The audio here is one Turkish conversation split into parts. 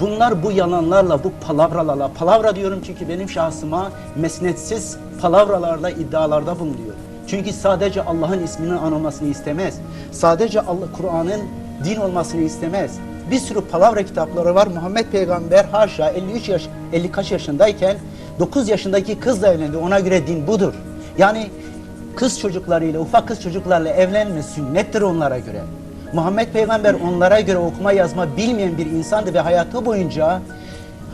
Bunlar bu yalanlarla, bu palavralarla, palavra diyorum çünkü benim şahsıma mesnetsiz palavralarla iddialarda bulunuyor. Çünkü sadece Allah'ın isminin anılmasını istemez. Sadece Allah Kur'an'ın din olmasını istemez. Bir sürü palavra kitapları var. Muhammed Peygamber haşa 53 yaş 50 kaç yaşındayken 9 yaşındaki kızla evlendi. Ona göre din budur. Yani kız çocuklarıyla, ufak kız çocuklarla evlenme sünnettir onlara göre. Muhammed Peygamber onlara göre okuma yazma bilmeyen bir insandı ve hayatı boyunca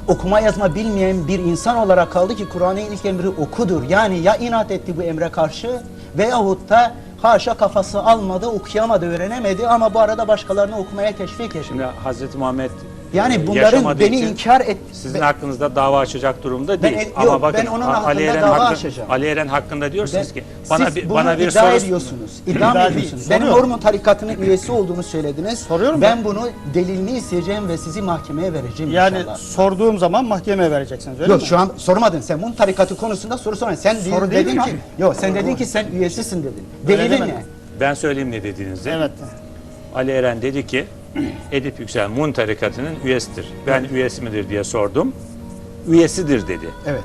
okuma yazma bilmeyen bir insan olarak kaldı ki Kur'an'ın ilk emri okudur. Yani ya inat etti bu emre karşı veyahut da haşa kafası almadı, okuyamadı, öğrenemedi ama bu arada başkalarını okumaya teşvik etti. Şimdi Hazreti Muhammed Yani e, bunların yaşamadığı beni için inkar et... sizin hakkınızda dava açacak durumda Ben- değil. yok, Ama bakın ben onun Ali hakkında Eren dava hakkı- açacağım. Ali Eren hakkında diyorsunuz Ben- ki bana siz bir bunu bana bir iddia soru ediyorsunuz. İddia ediyorsunuz? Benim. Mormon tarikatının üyesi olduğunu söylediniz. Soruyorum Ben ben. bunu delilini isteyeceğim ve sizi mahkemeye vereceğim Yani inşallah. sorduğum zaman mahkemeye vereceksiniz öyle Yok mi? şu an sormadın. Sen bunun tarikatı konusunda soru sormadın. Sen Soru dedin, değil dedin ki, yok sen dedin ki sen üyesisin dedin. Delilin ne? ben söyleyeyim ne dediğinizi. Evet. Ali Eren dedi ki Edip Yüksel Mun tarikatının üyesidir. Ben üyesi midir diye sordum. Üyesidir dedi. Evet.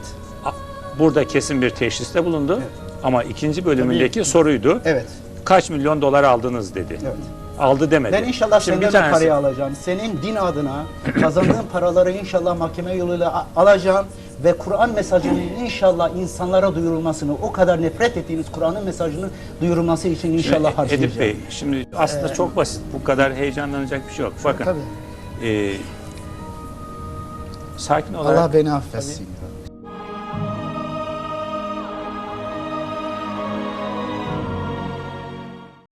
Burada kesin bir teşhiste bulundu. Ama ikinci bölümündeki soruydu. Evet. Kaç milyon dolar aldınız dedi. Evet. Aldı demedi. Ben inşallah Şimdi senden tanesi- parayı alacağım. Senin din adına kazandığın paraları inşallah mahkeme yoluyla alacağım ve Kur'an mesajının inşallah insanlara duyurulmasını, o kadar nefret ettiğiniz Kur'an'ın mesajının duyurulması için inşallah Edip harcayacağım. Bey, şimdi aslında çok basit. Bu kadar heyecanlanacak bir şey yok. Bakın. Tabii. e, sakin olarak Allah beni affetsin.